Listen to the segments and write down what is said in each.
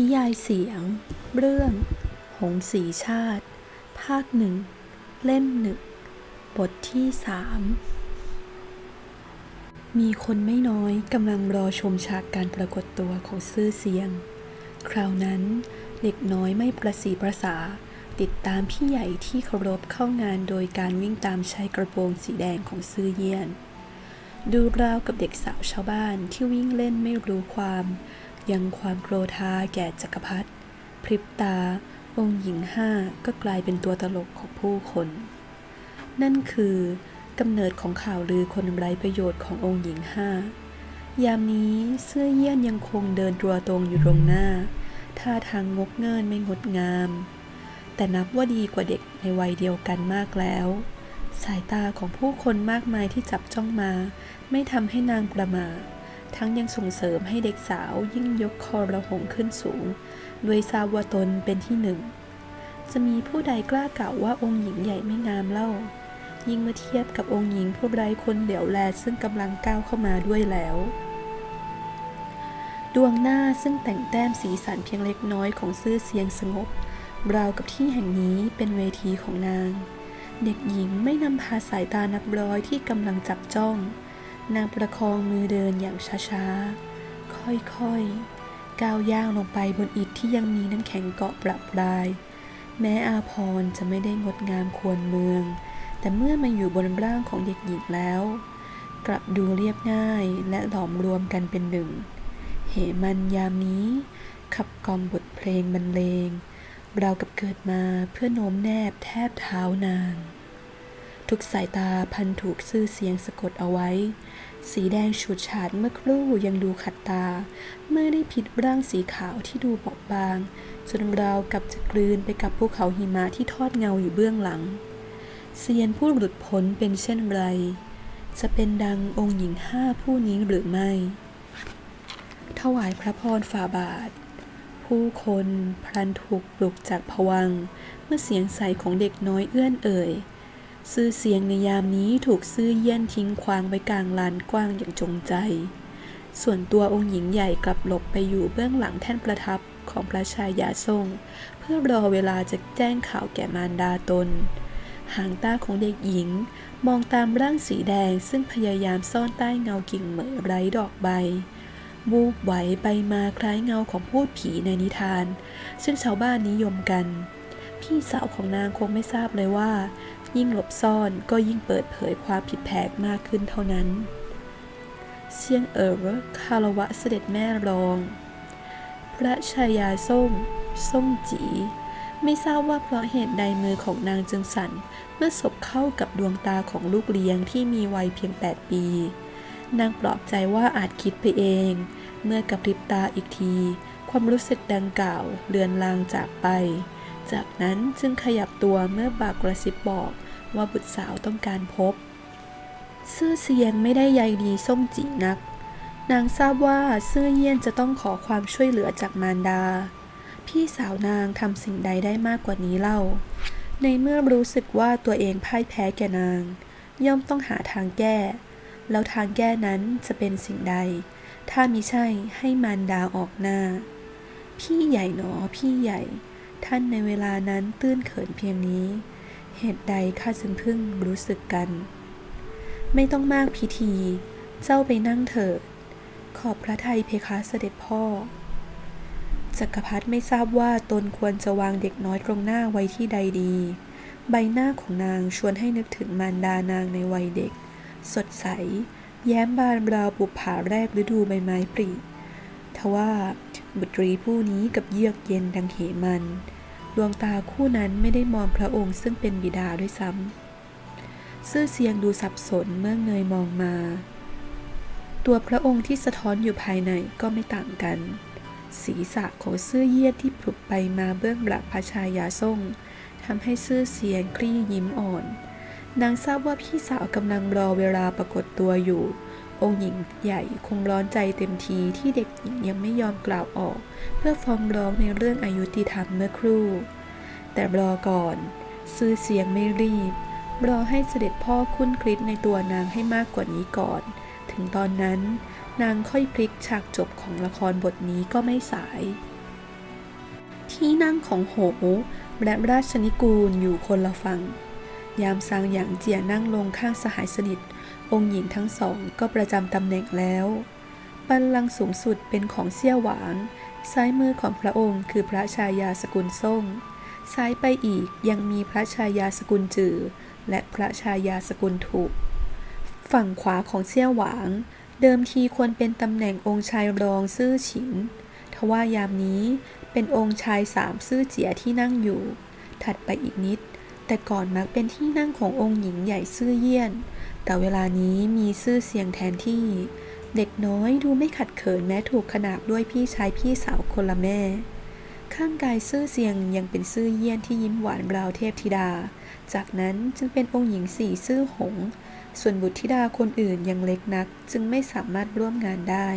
นิยายเสียง เรื่อง หงสีชาติ ภาคหนึ่ง เล่มหนึ่ง บทที่สามมีคนไม่น้อยกำลังรอชมฉากการปรากฏตัวของซื่อเสียง คราวนั้นเด็กน้อยไม่ประสีประสา ติดตามพี่ใหญ่ที่เคารพเข้างานโดยการวิ่งตามชายกระโปรงสีแดงของซื่อเยี่ยน ดูราวกับเด็กสาวชาวบ้านที่วิ่งเล่นไม่รู้ความ ยังความโกรธาแก่จักรพรรดิพริบตา องค์หญิงห้าก็กลายเป็นตัวตลกของผู้คน นั่นคือกำเนิดของข่าวลือคนไร้ประโยชน์ขององค์หญิงห้ายามนี้เสื้อเยี่ยนยังคงเดินตัวตรงอยู่ตรงหน้า ท่าทางงกเงินไม่งดงาม แต่นับว่าดีกว่าเด็กในวัยเดียวกันมากแล้ว สายตาของผู้คนมากมายที่จับจ้องมา ไม่ทำให้นางประมาท ทั้งยังส่งเสริมให้เด็กสาวยิ่งยกคอระหงขึ้นสูงโดยทราบว่าตนเป็นที่หนึ่ง จะมีผู้ใดกล้ากล่าวว่าองค์หญิงใหญ่ไม่งามเล่า ยิ่งเมื่อเทียบกับองค์หญิงผู้ไร้คนเหลียวแลซึ่งกำลังก้าวเข้ามาด้วยแล้ว ดวงหน้าซึ่งแต่งแต้มสีสันเพียงเล็กน้อยของซื่อเสียงสงบราวกับที่แห่งนี้เป็นเวทีของนาง เด็กหญิงไม่นำพาสายตานับร้อยที่กำลังจับจ้อง นางประคองมือเดินอย่างช้าๆ ค่อยๆ ก้าวย่างลงไปบนอิฐที่ยังมีน้ำแข็งเกาะประปราย แม้อาพรจะไม่ได้งดงามควรเมือง แต่เมื่อมาอยู่บนร่างของเด็กหญิงแล้ว กลับดูเรียบง่ายและหลอมรวมกันเป็นหนึ่ง เหมันยามนี้ ขับกล่อมบทเพลงบรรเลงเรากับเกิดมาเพื่อโน้มแนบแทบเท้านาง ทุกสายตาพันถูกซื่อเสียงสะกดเอาไว้ สีแดงฉูดฉาดเมื่อครู่ยังดูขัดตา เมื่อได้ผิดร่างสีขาวที่ดูบอบบาง จนราวกับจะกลืนไปกับภูเขาหิมะที่ทอดเงาอยู่เบื้องหลัง เซียนผู้หลุดพ้นเป็นเช่นไร จะเป็นดังองค์หญิงห้าผู้นี้หรือไม่ ถวายพระพรฝ่าบาท ผู้คนพลันถูกปลุกจากผวัง เมื่อเสียงใสของเด็กน้อยเอื้อนเอ่ย ซื่อเสียงในยามนี้ถูกซื่อเยี่ยนทิ้งควางไว้กลางลานกว้างอย่างจงใจ ส่วนตัวองค์หญิงใหญ่กลับหลบไปอยู่เบื้องหลังแท่นประทับของพระชายาทรง เพื่อรอเวลาจะแจ้งข่าวแก่มารดาตน หางตาของเด็กหญิงมองตามร่างสีแดงซึ่งพยายามซ่อนใต้เงากิ่งเหมยไร้ดอกใบวูบไหวไปมาคล้ายเงาของพูดผีในนิทาน ซึ่งชาวบ้านนิยมกัน พี่สาวของนางคงไม่ทราบเลยว่า ยิ่งหลบซ่อนก็ยิ่งเปิดเผยความผิดแผกมากขึ้นเท่านั้นเซียงเอ๋อคารวะเสด็จแม่รอง พระชายาส้มส้มจี ไม่ทราบว่าเพราะเหตุใดมือของนางจึงสั่น เมื่อศพเข้ากับดวงตาของลูกเลี้ยงที่มีวัยเพียง 8 ปี นางปลอบใจว่าอาจคิดไปเอง เมื่อกระพริบตาอีกที ความรู้สึกดังกล่าวเลือนลางจากไป จากนั้นจึงขยับตัวเมื่อบากกระซิบบอก ว่าบุตรสาวต้องการพบ ซื่อเซียนไม่ได้ใยดีส้มจีนัก นางทราบว่าซื่อเยี่ยนจะต้องขอความช่วยเหลือจากมารดา พี่สาวนางทำสิ่งใดได้มากกว่านี้เล่า ในเมื่อรู้สึกว่าตัวเองพ่ายแพ้แก่นาง ย่อมต้องหาทางแก้ แล้วทางแก้นั้นจะเป็นสิ่งใด ถ้ามิใช่ให้มารดาออกหน้า พี่ใหญ่หนอพี่ใหญ่ท่านในเวลานั้นตื้นเขินเพียงนี้ เหตุใดข้าจึงเพิ่งรู้สึกกัน ไม่ต้องมากพิธี เจ้าไปนั่งเถิด ขอบพระทัยเพคะเสด็จพ่อ จักรพรรดิไม่ทราบว่าตนควรจะวางเด็กน้อยตรงหน้าไว้ที่ใดดี ใบหน้าของนางชวนให้นึกถึงมารดานางในวัยเด็ก สดใส แย้มบานราวปุบผาแรกฤดูใบไม้ปริทว่าบุตรีผู้นี้กับเยือกเย็นดังเหมัน ดวงตาคู่นั้นไม่ได้มองพระองค์ซึ่งเป็นบิดาด้วยซ้ำซื่อเสียงดูสับสนเมื่อเงยมองมา ตัวพระองค์ที่สะท้อนอยู่ภายในก็ไม่ต่างกัน ศีรษะของเสื้อเยียดที่พลุบไปมาเบื้องหลังพระชายาทรงทำให้ซื่อเสียงคลี่ยิ้มอ่อน นางทราบว่าพี่สาวกำลังรอเวลาปรากฏตัวอยู่ องค์หญิงใหญ่คงร้อนใจเต็มทีที่เด็กหญิงยังไม่ยอมกล่าวออก เพื่อฟ้องร้องในเรื่องอายุติธรรมเมื่อครู่ แต่รอก่อน ซื่อเสียงไม่รีบ รอให้เสด็จพ่อคุ้นคลิดในตัวนางให้มากกว่านี้ก่อน ถึงตอนนั้นนางค่อยพลิกฉากจบของละครบทนี้ก็ไม่สาย ที่นั่งของโหและราชนิกูลอยู่คนละฝั่งยามซางหยางเจียนั่งลงข้างสหายสนิท องค์หญิงทั้งสองก็ประจำตำแหน่งแล้ว บัลลังก์สูงสุดเป็นของเซี่ยวหวางซ้ายมือของพระองค์คือพระชายาสกุลซ่ง ซ้ายไปอีกยังมีพระชายาสกุลจือ และพระชายาสกุลถูก ฝั่งขวาของเซี่ยวหวางเดิมทีควรเป็นตำแหน่งองค์ชายรองซื่อฉิน ทว่ายามนี้เป็นองค์ชายสามซื่อเจียที่นั่งอยู่ ถัดไปอีกนิด แต่ก่อนมักเป็นที่นั่งขององค์หญิงใหญ่ซื่อเยี่ยน แต่เวลานี้มีซื่อเสียงแทนที่ เด็กน้อยดูไม่ขัดเขินแม้ถูกขนาบด้วยพี่ชายพี่สาวคนละแม่ ข้างกายซื่อเสียงยังเป็นซื่อเยี่ยนที่ยิ้มหวานราวเทพธิดา จากนั้นจึงเป็นองค์หญิงสี่ซื่อหง ส่วนบุตรธิดาคนอื่นยังเล็กนัก จึงไม่สามารถร่วมงานได้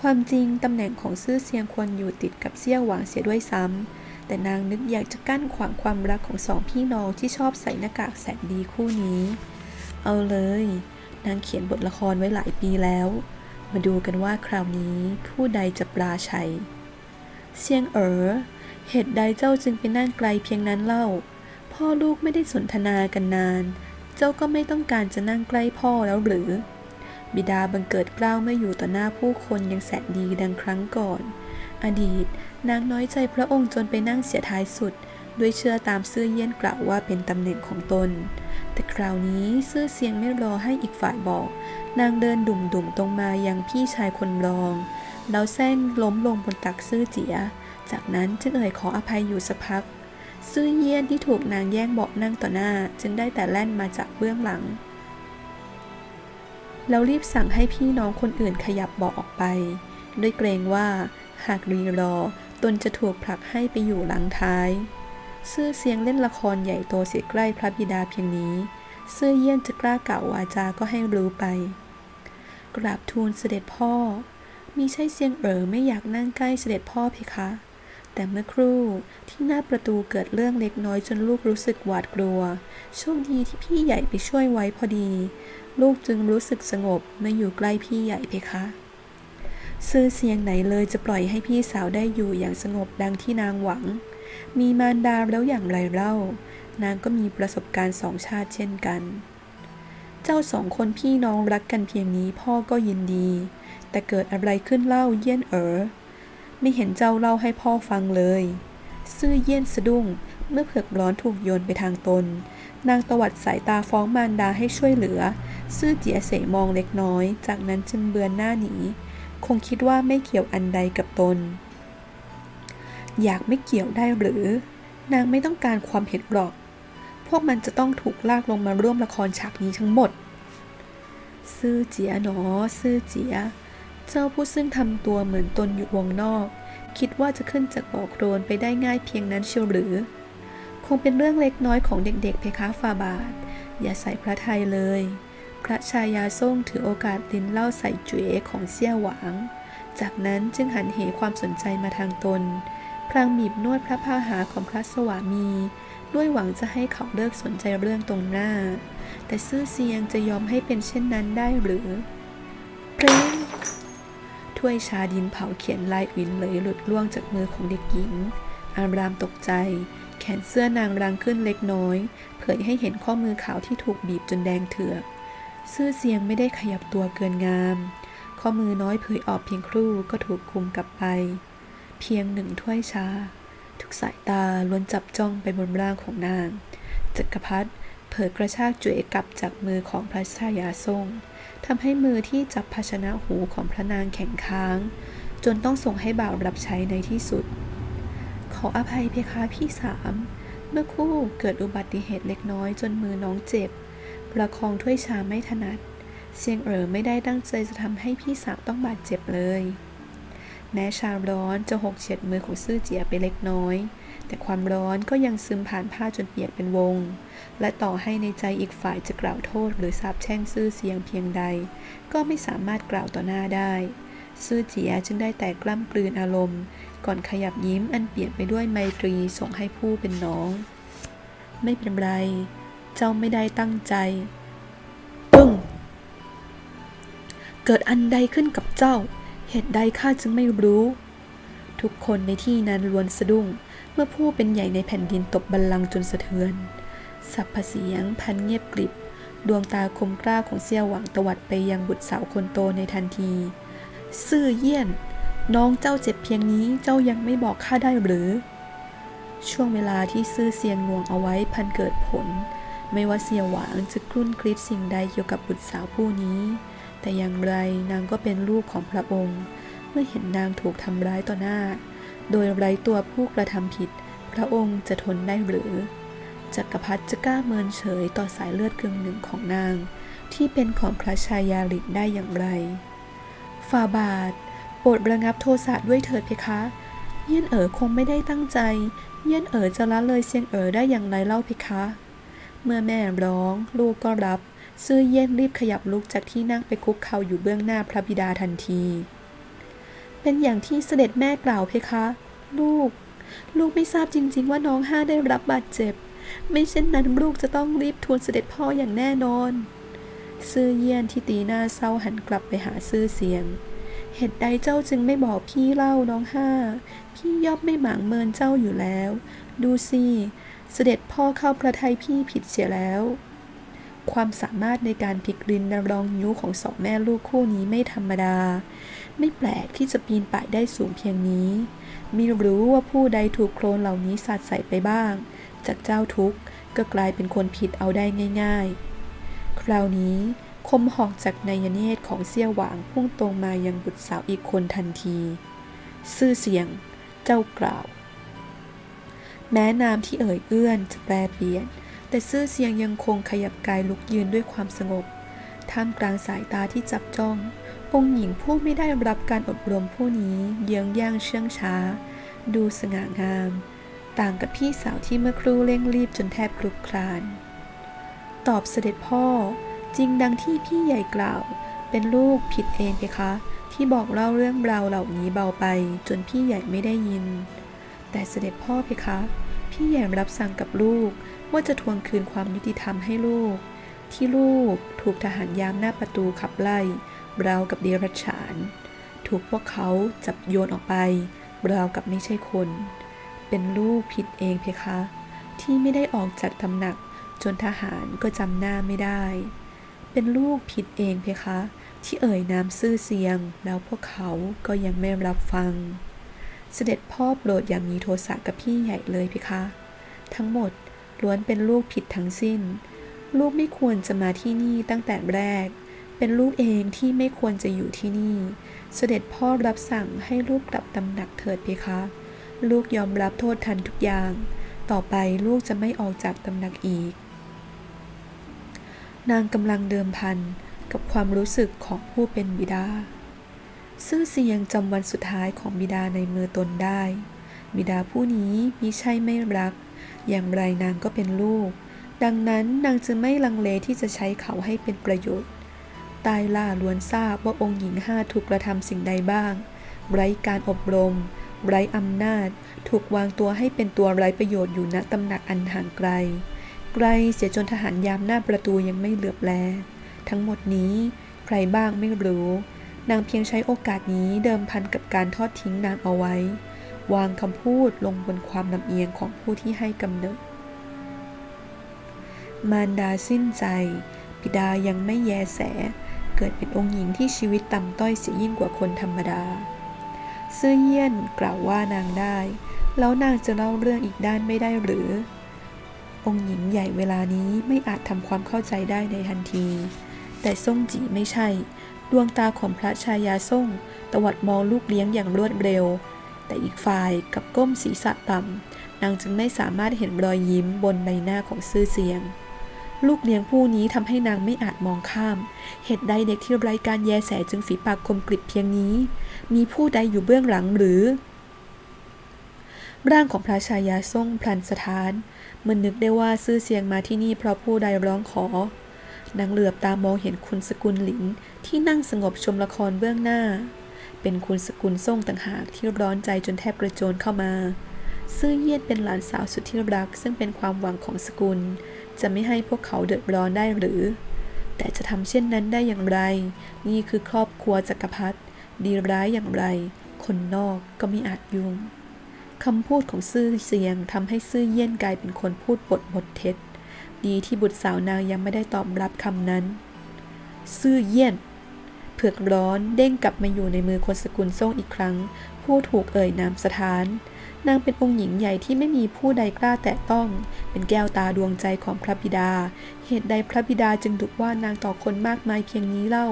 ความจริงตำแหน่งของซื่อเสียงควรอยู่ติดกับเซี่ยวหวางเสียด้วยซ้ำ แต่นางนึกอยากจะกั้นขวางความรักของสองพี่น้องที่ชอบใส่หน้ากากแสนดีคู่นี้ เอาเลย นางเขียนบทละครไว้หลายปีแล้ว มาดูกันว่าคราวนี้ผู้ใดจะปราชัย เซียงเอ๋อ เหตุใดเจ้าจึงไปนั่งไกลเพียงนั้นเล่า พ่อลูกไม่ได้สนทนากันนาน เจ้าก็ไม่ต้องการจะนั่งใกล้พ่อแล้วหรือ บิดาบังเกิดเกล้าวเมื่ออยู่ต่อหน้าผู้คนยังแสนดีดังครั้งก่อน อดีต นางน้อยใจพระองค์จนไปนั่งเสียท้ายสุด ด้วยเชื่อตามซื่อเยี่ยนกล่าวว่าเป็นตำแหน่งของตน แต่คราวนี้ซื่อเสียงไม่รอให้อีกฝ่ายบอก นางเดินดุ่มๆตรงมายังพี่ชายคนรอง แล้วแซงล้มลงบนตักซื่อเจีย จากนั้นจึงเอ่ยขออภัยอยู่สักพัก ซื่อเยี่ยนที่ถูกนางแย่งเบาะนั่งต่อหน้า จึงได้แต่แล่นมาจากเบื้องหลังแล้วรีบสั่งให้พี่น้องคนอื่นขยับเบาะออกไป ด้วยเกรงว่าหากรีรอ ตนจะถูกผลักให้ไปอยู่หลังท้าย ซื่อเสียงเล่นละครใหญ่โตเสียใกล้พระบิดาเพียงนี้ ซื่อเยี่ยนจะกล้ากล่าววาจาก็ให้รู้ไป กราบทูลเสด็จพ่อ มีใช่เสียงเอ๋อไม่อยากนั่งใกล้เสด็จพ่อเพคะ แต่เมื่อครู่ที่หน้าประตูเกิดเรื่องเล็กน้อยจนลูกรู้สึกหวาดกลัว โชคดีที่พี่ใหญ่ไปช่วยไว้พอดี ลูกจึงรู้สึกสงบเมื่ออยู่ใกล้พี่ใหญ่เพคะ ซื่อเสียงไหนเลยจะปล่อยให้พี่สาวได้อยู่อย่างสงบดังที่นางหวัง มีมารดาแล้วอย่างไรเล่า นางก็มีประสบการณ์สองชาติเช่นกัน เจ้าสองคนพี่น้องรักกันเพียงนี้พ่อก็ยินดี แต่เกิดอะไรขึ้นเล่าเยี่ยนเอ๋อไม่เห็นเจ้าเล่าให้พ่อฟังเลย ซื่อเยี่ยนสะดุ้งเมื่อเผือกร้อนถูกโยนไปทางตน นางตวัดสายตาฟ้องมารดาให้ช่วยเหลือ ซื่อเจียเสมองเล็กน้อย จากนั้นจึงเบือนหน้าหนี คงคิดว่าไม่เกี่ยวอันใดกับตน อยากไม่เกี่ยวได้หรือ นางไม่ต้องการความเห็นหรอก พวกมันจะต้องถูกลากลงมาร่วมละครฉากนี้ทั้งหมด ซื่อเจียหนอ ซื่อเจีย เจ้าผู้ซึ่งทำตัวเหมือนตนอยู่วงนอก คิดว่าจะขึ้นจากบ่อโครนไปได้ง่ายเพียงนั้นเชียวหรือ คงเป็นเรื่องเล็กน้อยของเด็กๆเพคะฟาบาท อย่าใส่พระไทยเลย พระชายาส่งถือโอกาสลิ้นเหล่าใส่จุ๋ยของเสี่ยหวาง จากนั้นจึงหันเหความสนใจมาทางตน พลางบีบนวดพระพาหาของพระสวามี ด้วยหวังจะให้เขาเลิกสนใจเรื่องตรงหน้า แต่ซื่อเซียงจะยอมให้เป็นเช่นนั้นได้หรือเปรงถ้วยชาดินเผาเขียนลายอุ่นเลยหลุดล่วงจากมือของเด็กหญิง อารามตกใจ แขนเสื้อนางรังขึ้นเล็กน้อย เผยให้เห็นข้อมือขาวที่ถูกบีบจนแดงเถือก ซื่อเสียงไม่ได้ขยับตัวเกินงาม ข้อมือน้อยเผยออกเพียงครู่ก็ถูกคุมกลับไป เพียงหนึ่งถ้วยชา ทุกสายตาล้วนจับจ้องไปบนร่างของนางจักรพรรดิเผยกระชากจุ๋ยกลับจากมือของพระชายาทรงทำให้มือที่จับภาชนะหูของพระนางแข็งค้าง จนต้องส่งให้บ่าวรับใช้ในที่สุด ขออภัยเพคะพี่สาม เมื่อคู่เกิดอุบัติเหตุเล็กน้อยจนมือน้องเจ็บ ประคองถ้วยชาไม่ถนัด เซียงเอ๋อไม่ได้ตั้งใจจะทำให้พี่สาวต้องบาดเจ็บเลย แม้ชาร้อนจะหกเฉียดมือของซื่อเจียไปเล็กน้อย แต่ความร้อนก็ยังซึมผ่านผ้าจนเปียกเป็นวง และต่อให้ในใจอีกฝ่ายจะกล่าวโทษหรือสาบแช่งซื่อเสียงเพียงใด ก็ไม่สามารถกล่าวต่อหน้าได้ ซื่อเจียจึงได้แต่กล้ำกลืนอารมณ์ ก่อนขยับยิ้มอันเปลี่ยนไปด้วยไมตรีส่งให้ผู้เป็นน้อง ไม่เป็นไร เจ้าไม่ได้ตั้งใจ ปึ้ง เกิดอันใดขึ้นกับเจ้า เหตุใดข้าจึงไม่รู้ ทุกคนในที่นั้นล้วนสะดุ้ง เมื่อผู้เป็นใหญ่ในแผ่นดินตบบัลลังก์จนสะเทือนสับพเสียงพันเงียบกริบ ดวงตาคมกล้าของเสี่ยวหวังตวัดไปยังบุตรสาวคนโตในทันที ซื่อเยี่ยน น้องเจ้าเจ็บเพียงนี้เจ้ายังไม่บอกข้าได้หรือ ช่วงเวลาที่ซื่อเซียงงวงเอาไว้พันเกิดผล ไม่ว่าเสี่ยวหวางจะครุ่นคลิดสิ่งใดเกี่ยวกับบุตรสาวผู้นี้ แต่อย่างไรนางก็เป็นลูกของพระองค์ เมื่อเห็นนางถูกทำร้ายต่อหน้า โดยไร้ตัวผู้กระทำผิด พระองค์จะทนได้หรือ จักรพรรดิจะกล้าเมินเฉยต่อสายเลือดกึ่งหนึ่งของนาง ที่เป็นของพระชายาลิกได้อย่างไรฟาบาทโปรดระงับโทสะด้วยเถิดเพคะ เยี่ยนเอ๋อคงไม่ได้ตั้งใจ เยี่ยนเอ๋อจะละเลยเซียงเอ๋อได้อย่างไรเล่าเพคะ เมื่อแม่ร้อง ลูกก็รับ ซื่อเยี่ยนรีบขยับลุกจากที่นั่งไปคุกเข่าอยู่เบื้องหน้าพระบิดาทันที เป็นอย่างที่เสด็จแม่กล่าวเพคะ ลูก ลูกไม่ทราบจริง ๆ ว่าน้องห้าได้รับบาดเจ็บ ไม่เช่นนั้นลูกจะต้องรีบทูลเสด็จพ่ออย่างแน่นอน ซื่อเยี่ยนที่ตีหน้าเศร้าหันกลับไปหาซื่อเสียงเหตุใดเจ้าจึงไม่บอกพี่เล่าน้องห้า พี่ย่อมไม่หมางเมินเจ้าอยู่แล้ว ดูสิ เสด็จพ่อเข้าประทัยพี่ผิดเสียแล้ว ความสามารถในการพลิกลิ้นรองนิ้วของสองแม่ลูกคู่นี้ไม่ธรรมดา ไม่แปลกที่จะปีนป่ายได้สูงเพียงนี้ม่รู้ว่าผู้ใดถูกโคลนเหล่านี้สาดใส่ไปบ้าง จากเจ้าทุกข์ก็กลายเป็นคนผิดเอาได้ง่าย ๆ คราวนี้คมหอกจากนายเนตรของเสี่ยวหวางพุ่งตรงมายังบุตรสาวอีกคนทันที ซื่อเสียง เจ้ากล่าว แม้นามที่เอ่ยเอื้อนจะแปรเปลี่ยน แต่ซื่อเสียงยังคงขยับกายลุกยืนด้วยความสงบ ท่ามกลางสายตาที่จับจ้อง องค์หญิงผู้ไม่ได้รับการอบรมผู้นี้เยื้องย่างเชื่องช้า ดูสง่างาม ต่างกับพี่สาวที่เมื่อครู่เร่งรีบจนแทบคลุกคลาน ตอบเสด็จพ่อจริงดังที่พี่ใหญ่กล่าว เป็นลูกผิดเองเพคะ ที่บอกเล่าเรื่องราวเหล่านี้เบาไปจนพี่ใหญ่ไม่ได้ยิน แต่เสด็จพ่อเพคะ พี่ใหญ่รับสั่งกับลูกว่าจะทวงคืนความยุติธรรมให้ลูก ที่ลูกถูกทหารยามหน้าประตูขับไล่ราวกับเดรัจฉาน ถูกพวกเขาจับโยนออกไปราวกับไม่ใช่คน เป็นลูกผิดเองเพคะ ที่ไม่ได้ออกจากตำหนักจนทหารก็จำหน้าไม่ได้ เป็นลูกผิดเองเพคะ ที่เอ่ยนามซื่อเสียงแล้วพวกเขาก็ยังไม่รับฟัง เสด็จพ่อโปรดอย่ามีโทสะกับพี่ใหญ่เลยเพคะ ทั้งหมดล้วนเป็นลูกผิดทั้งสิ้น ลูกไม่ควรจะมาที่นี่ตั้งแต่แรก เป็นลูกเองที่ไม่ควรจะอยู่ที่นี่ เสด็จพ่อรับสั่งให้ลูกกลับตำหนักเถิดเพคะ ลูกยอมรับโทษทันทุกอย่าง ต่อไปลูกจะไม่ออกจากตำหนักอีก นางกำลังเดิมพันกับความรู้สึกของผู้เป็นบิดา ซื่อเสียงจำวันสุดท้ายของบิดาในมือตนได้ บิดาผู้นี้มิใช่ไม่รัก อย่างไรนางก็เป็นลูก ดังนั้นนางจึงไม่ลังเลที่จะใช้เขาให้เป็นประโยชน์ ตายล่าล้วนทราบว่าองค์หญิงห้าถูกกระทำสิ่งใดบ้าง ไร้การอบรม ไร้อำนาจ ถูกวางตัวให้เป็นตัวไร้ประโยชน์อยู่ณตำหนักอันห่างไกล ไกลเสียจนทหารยามหน้าประตูยังไม่เหลือบแล ทั้งหมดนี้ใครบ้างไม่รู้ นางเพียงใช้โอกาสนี้เดิมพันกับการทอดทิ้งนางเอาไว้ วางคำพูดลงบนความลำเอียงของผู้ที่ให้กำเนิด มารดาสิ้นใจ บิดายังไม่แยแส เกิดเป็นองค์หญิงที่ชีวิตต่ำต้อยเสียยิ่งกว่าคนธรรมดาซื่อเยี่ยนกล่าวว่านางได้ แล้วนางจะเล่าเรื่องอีกด้านไม่ได้หรือ องค์หญิงใหญ่เวลานี้ไม่อาจทำความเข้าใจได้ในทันที แต่ซ่งจีไม่ใช่ ดวงตาของพระชายาซ่งตวัดมองลูกเลี้ยงอย่างรวดเร็ว แต่อีกฝ่ายกับก้มศีรษะต่ำนางจึงไม่สามารถเห็นรอยยิ้มบนใบหน้าของซื่อเสียง ลูกเลี้ยงผู้นี้ทำให้นางไม่อาจมองข้าม เหตุใดเด็กที่ไร้การแยแสจึงฝีปากคมกริบเพียงนี้ มีผู้ใดอยู่เบื้องหลังหรือ ร่างของพระชายาทรงพลันสถานมื่อนึกได้ว่าซื่อเสียงมาที่นี่เพราะผู้ใดร้องขอ นางเหลือบตามองเห็นคุณสกุลหลินที่นั่งสงบชมละครเบื้องหน้า เป็นคุณสกุลส่งต่างหากที่ร้อนใจจนแทบกระโจนเข้ามา ซื่อเยียนเป็นหลานสาวสุดที่รัก ซึ่งเป็นความหวังของสกุล จะไม่ให้พวกเขาเดือดร้อนได้หรือ แต่จะทำเช่นนั้นได้อย่างไร นี่คือครอบครัวจักรพรรดิดีร้ายอย่างไร คนนอกก็ไม่อาจยุ่งคำพูดของซื่อเสียงทำให้ซื่อเยี่ยนกลายเป็นคนพูดบทบทเท็จ ดีที่บุตรสาวนางยังไม่ได้ตอบรับคำนั้น ซื่อเยี่ยนเผือกร้อนเด้งกลับมาอยู่ในมือคนสกุลส่งอีกครั้ง ผู้ถูกเอ่ยนามสถาน นางเป็นองค์หญิงใหญ่ที่ไม่มีผู้ใดกล้าแตะต้อง เป็นแก้วตาดวงใจของพระบิดา เหตุใดพระบิดาจึงดุว่านางต่อคนมากมายเพียงนี้เล่า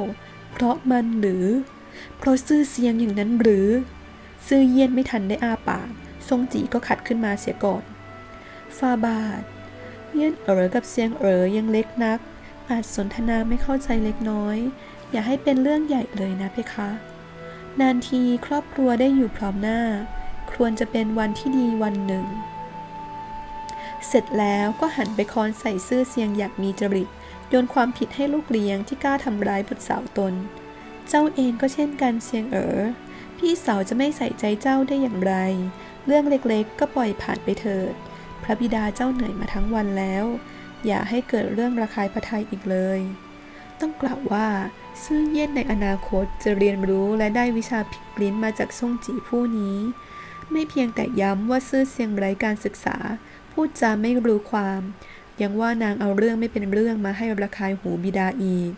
เพราะมันหรือ เพราะซื่อเสียงอย่างนั้นหรือ ซื่อเยี่ยนไม่ทันได้อ้าปากทรงจีก็ขัดขึ้นมาเสียก่อนฟาบาท เยี่ยนเอ๋อกับเสียงเอ๋อยังเล็กนัก อาจสนทนาไม่เข้าใจเล็กน้อย อย่าให้เป็นเรื่องใหญ่เลยนะเพคะ นานทีครอบครัวได้อยู่พร้อมหน้า ควรจะเป็นวันที่ดีวันหนึ่ง เสร็จแล้วก็หันไปคอนใส่ซื่อเสียงอยากมีจริตโยนความผิดให้ลูกเลี้ยงที่กล้าทำร้ายบุตรสาวตน เจ้าเองก็เช่นกันเสียงเอ๋อพี่สาวจะไม่ใส่ใจเจ้าได้อย่างไร เรื่องเล็กๆ ก็ปล่อยผ่านไปเถิด พระบิดาเจ้าเหนื่อยมาทั้งวันแล้ว อย่าให้เกิดเรื่องระคายพระทัยอีกเลย ต้องกล่าวว่า ซื่อเยี่ยนในอนาคตจะเรียนรู้และได้วิชาพลิกลิ้นมาจากซ่งจีผู้นี้ ไม่เพียงแต่ย้ำว่าซื่อเสียงไร้การศึกษา พูดจาไม่รู้ความ ยังว่านางเอาเรื่องไม่เป็นเรื่องมาให้ระคายหูบิดาอีก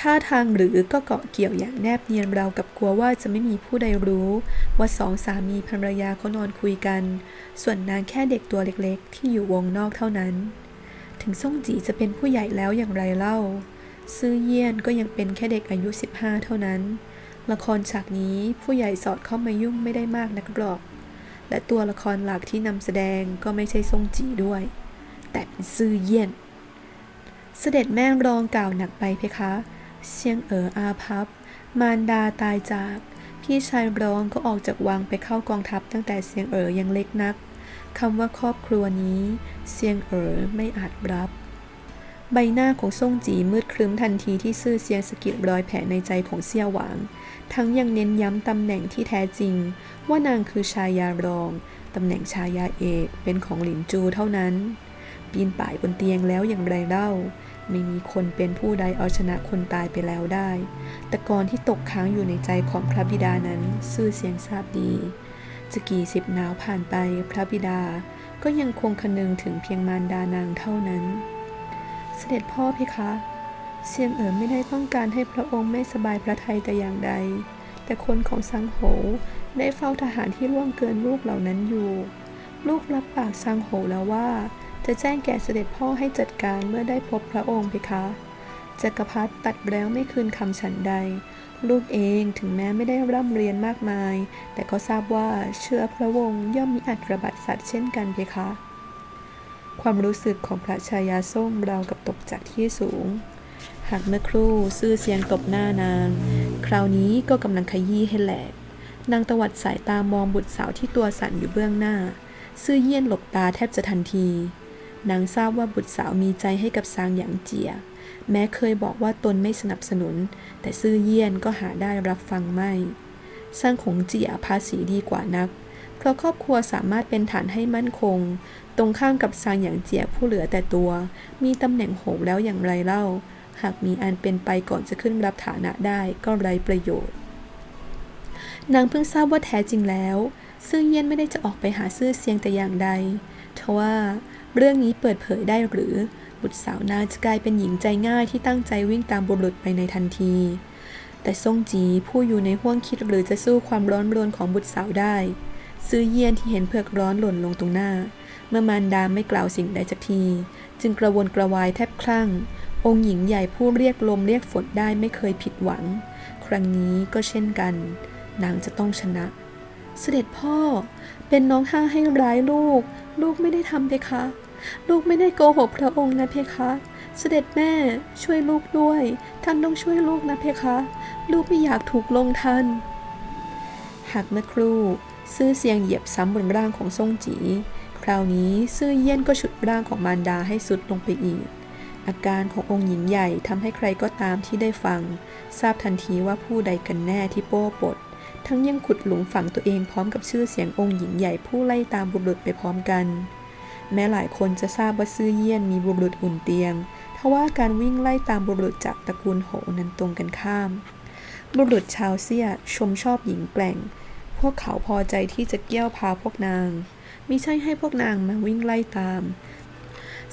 ท่าทางหรือก็เกาะเกี่ยวอย่างแนบเนียนเรากับกลัวว่าจะไม่มีผู้ใดรู้ ว่าสองสามีภรรยาเขานอนคุยกัน ส่วนนางแค่เด็กตัวเล็กๆ ที่อยู่วงนอกเท่านั้น ถึงซ่งจีจะเป็นผู้ใหญ่แล้วอย่างไรเล่า ซื่อเยี่ยนก็ยังเป็นแค่เด็กอายุ 15 เท่านั้น ละครฉากนี้ผู้ใหญ่สอดเข้ามายุ่งไม่ได้มากนักหรอก และตัวละครหลักที่นำแสดงก็ไม่ใช่ซ่งจีด้วย แต่เป็นซื่อเยี่ยน เสด็จแม่รองกล่าวหนักไปเพคะ เซียงเอ๋ออาพับ มารดาตายจาก พี่ชายรองก็ออกจากวังไปเข้ากองทัพตั้งแต่เซียงเอ๋อยังเล็กนักคำว่าครอบครัวนี้ เซียงเอ๋อไม่อาจรับ ใบหน้าของซ่งจีมืดครึ้มทันทีที่ซื่อเซียงสะกิดรอยแผลในใจของเสี่ยหวาง ทั้งยังเน้นย้ำตำแหน่งที่แท้จริง ว่านางคือชายารองตำแหน่งชายาเอกเป็นของหลินจูเท่านั้น ปีนป่ายบนเตียงแล้วอย่างไรเล่า ไม่มีคนเป็นผู้ใดเอาชนะคนตายไปแล้วได้ แต่ก่อนที่ตกค้างอยู่ในใจของพระบิดานั้นซื่อเสียงทราบดีจะกี่สิบหนาวผ่านไปพระบิดาก็ยังคงคนึงถึงเพียงมารดานางเท่านั้น เสด็จพ่อเพคะเซียงเอ๋อไม่ได้ต้องการให้พระองค์ไม่สบายพระทัยแต่อย่างใด แต่คนของซังโหได้เฝ้าทหารที่ล่วงเกินลูกเหล่านั้นอยู่ ลูกรับปากซังโหแล้วว่า จะแจ้งแก่เสด็จพ่อให้จัดการเมื่อได้พบพระองค์เพคะจักรพรรดิตัดแล้วไม่คืนคำฉันใด ลูกเองถึงแม้ไม่ได้ร่ำเรียนมากมาย แต่ก็ทราบว่าเชื้อพระวงศ์ย่อมมีอัตรบัตสัตว์เช่นกันเพคะ ความรู้สึกของพระชายาส้มราวกับตกจากที่สูง หากเมื่อครู่ซื่อเสียงตบหน้านาง คราวนี้ก็กำลังขยี้ให้แหลก นางตวัดสายตามองบุตรสาวที่ตัวสั่นอยู่เบื้องหน้า ซื่อเยี่ยนหลบตาแทบจะทันที นางทราบว่าบุตรสาวมีใจให้กับซางหยางเจีย แม้เคยบอกว่าตนไม่สนับสนุน แต่ซื่อเยี่ยนก็หาได้รับฟังไม่ซางของเจียภาษีดีกว่านัก เพราะครอบครัวสามารถเป็นฐานให้มั่นคง ตรงข้ามกับซางหยางเจียผู้เหลือแต่ตัว มีตำแหน่งโหวแล้วอย่างไรเล่า หากมีอันเป็นไปก่อนจะขึ้นรับฐานะได้ก็ไร้ประโยชน์ นางเพิ่งทราบว่าแท้จริงแล้วซื่อเยี่ยนไม่ได้จะออกไปหาซื่อเซียงแต่อย่างใดทว่า เรื่องนี้เปิดเผยได้หรือ บุตรสาวนาจะกลายเป็นหญิงใจง่ายที่ตั้งใจวิ่งตามบุรุษไปในทันที แต่ซ่งจีผู้อยู่ในห้วงคิดหรือจะสู้ความร้อนรนของบุตรสาวได้ ซื่อเยี่ยนที่เห็นเผือกร้อนหล่นลงตรงหน้า เมื่อมารดาไม่กล่าวสิ่งใดสักที จึงกระวนกระวายแทบคลั่ง องค์หญิงใหญ่ผู้เรียกลมเรียกฝนได้ไม่เคยผิดหวัง ครั้งนี้ก็เช่นกัน นางจะต้องชนะเสด็จพ่อ เป็นน้องห้าให้ร้ายลูก ลูกไม่ได้ทำเพคะ ลูกไม่ได้โกหกพระองค์นะเพคะ เสด็จแม่ช่วยลูกด้วย ท่านต้องช่วยลูกนะเพคะ ลูกไม่อยากถูกลงทันหากเมื่อครู่ซื่อเสียงเหยียบซ้ำบนร่างของซ่งจี คราวนี้ซื่อเยี่ยนก็ฉุดร่างของมารดาให้สุดลงไปอีก อาการขององค์หญิงใหญ่ทำให้ใครก็ตามที่ได้ฟัง ทราบทันทีว่าผู้ใดกันแน่ที่โป้ปด ทั้งยังขุดหลุมฝังตัวเองพร้อมกับชื่อเสียงองค์หญิงใหญ่ผู้ไล่ตามบุรุษไปพร้อมกัน แม้หลายคนจะทราบว่าซื่อเยี่ยนมีบุรุษอุ่นเตียงทว่าการวิ่งไล่ตามบุรุษจากตระกูลโหนั้นตรงกันข้าม บุรุษชาวเซียชมชอบหญิงแกร่ง พวกเขาพอใจที่จะเกี่ยวพาพวกนางมิใช่ให้พวกนางมาวิ่งไล่ตาม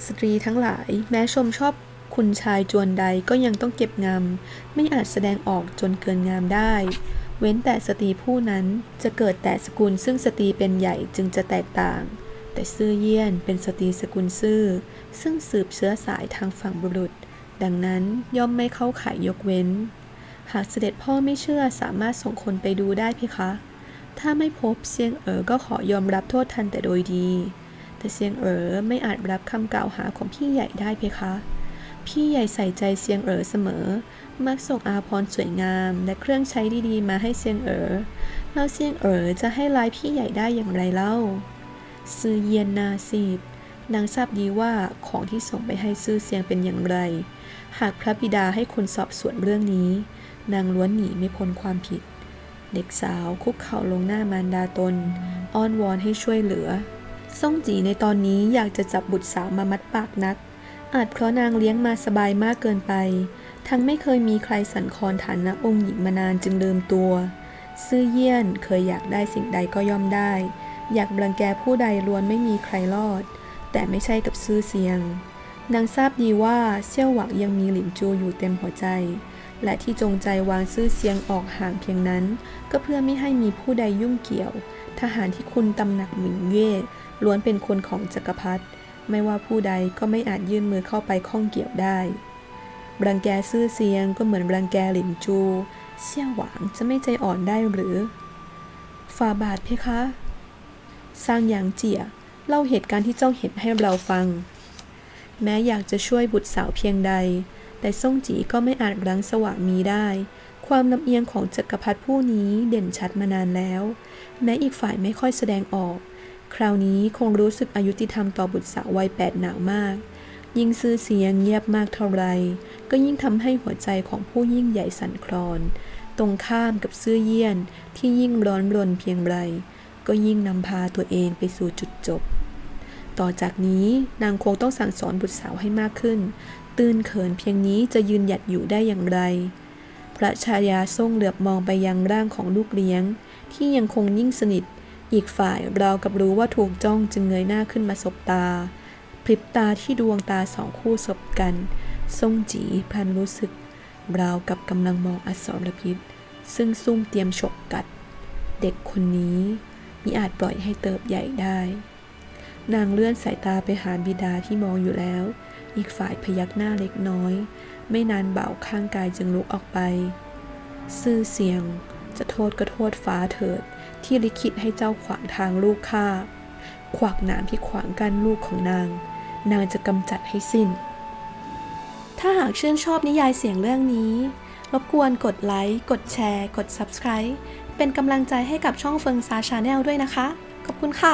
สตรีทั้งหลายแม้ชมชอบคุณชายจวนใดก็ยังต้องเก็บงำไม่อาจแสดงออกจนเกินงามได้ เว้นแต่สตรีผู้นั้นจะเกิดแต่สกุลซึ่งสตรีเป็นใหญ่จึงจะแตกต่าง แต่ซื่อเยี่ยนเป็นสตรีสกุลซื่อ ซึ่งสืบเชื้อสายทางฝั่งบุรุษ ดังนั้นย่อมไม่เข้าข่ายยกเว้น หากเสด็จพ่อไม่เชื่อสามารถส่งคนไปดูได้เพคะ ถ้าไม่พบเซียงเอ๋อก็ขอยอมรับโทษทันแต่โดยดี แต่เซียงเอ๋อไม่อาจรับคำกล่าวหาของพี่ใหญ่ได้เพคะพี่ใหญ่ใส่ใจเซียงเอ๋อเสมอ มักส่งอาภรสวยงาม และเครื่องใช้ดีๆ มาให้เซียงเอ๋อแล้วเซียงเอ๋อจะให้ลายพี่ใหญ่ได้อย่างไรเล่า ซื่อเยียนนาซีบนางทราบดีว่าของที่ส่งไปให้ซื่อเซียงเป็นอย่างไร หากพระบิดาให้คนสอบสวนเรื่องนี้ นางล้วนหนีไม่พ้นความผิด เด็กสาวคุกเข่าลงหน้ามารดาตน อ้อนวอนให้ช่วยเหลือ ซ่งจีในตอนนี้อยากจะจับบุตรสาวมามัดปากนัก อาจเพราะนางเลี้ยงมาสบายมากเกินไป ทั้งไม่เคยมีใครสั่นคลอนฐานะองค์หญิงมานานจึงลืมตัว ซื่อเยี่ยนเคยอยากได้สิ่งใดก็ย่อมได้ อยากรังแกผู้ใดล้วนไม่มีใครรอด แต่ไม่ใช่กับซื่อเสียง นางทราบดีว่าเซี่ยวหวังยังมีหลินจูอยู่เต็มหัวใจ และที่จงใจวางซื่อเสียงออกห่างเพียงนั้น ก็เพื่อไม่ให้มีผู้ใดยุ่งเกี่ยว ทหารที่คุณตำหนักหมิงเย่ล้วนเป็นคนของจักรพรรดิไม่ว่าผู้ใดก็ไม่อาจยื่นมือเข้าไปข้องเกี่ยวได้รังแกซื่อเสียงก็เหมือนรังแกหลินจู เสี่ยวหวางจะไม่ใจอ่อนได้หรือฟาบาทเพคะ สร้างหยางเจียเล่าเหตุการณ์ที่เจ้าเห็นให้เราฟัง แม้อยากจะช่วยบุตรสาวเพียงใด แต่ซ่งจีก็ไม่อาจรั้งสว่างมีได้ ความลำเอียงของจักรพรรดิผู้นี้เด่นชัดมานานแล้ว แม้อีกฝ่ายไม่ค่อยแสดงออก คราวนี้คงรู้สึกอายุติธรรมต่อบุตรสาววัยแปดหนาวมาก ยิ่งซื้อเสียงเงียบมากเท่าไร ก็ยิ่งทำให้หัวใจของผู้ยิ่งใหญ่สั่นคลอน ตรงข้ามกับซื่อเยี่ยนที่ยิ่งร้อนรนเพียงไร ก็ยิ่งนำพาตัวเองไปสู่จุดจบ ต่อจากนี้นางคงต้องสั่งสอนบุตรสาวให้มากขึ้น ตื่นเขินเพียงนี้จะยืนหยัดอยู่ได้อย่างไร พระชายาทรงเหลือบมองไปยังร่างของลูกเลี้ยง ที่ยังคงนิ่งสนิท อีกฝ่ายราวกับรู้ว่าถูกจ้องจึงเงยหน้าขึ้นมาสบตา พริบตาที่ดวงตาสองคู่สบกันทรงจีพันรู้สึกราวกับกำลังมองอสรพิษ ซึ่งซุ่มเตรียมฉกกัด เด็กคนนี้ มิอาจปล่อยให้เติบใหญ่ได้ นางเลื่อนสายตาไปหาบิดาที่มองอยู่แล้ว อีกฝ่ายพยักหน้าเล็กน้อย ไม่นานเบาข้างกายจึงลุกออกไป ซื่อเสียง จะโทษก็โทษฟ้าเถิด ที่ลิขิตให้เจ้าขวางทางลูกข้า ขวากหนามที่ขวางกั้นลูกของนาง นางจะกำจัดให้สิ้น ถ้าหากชื่นชอบนิยายเสียงเรื่องนี้ รบกวนกดไลค์ กดแชร์ กด Subscribe เป็นกำลังใจให้กับช่องเฟิงซาชาแนลด้วยนะคะ ขอบคุณค่ะ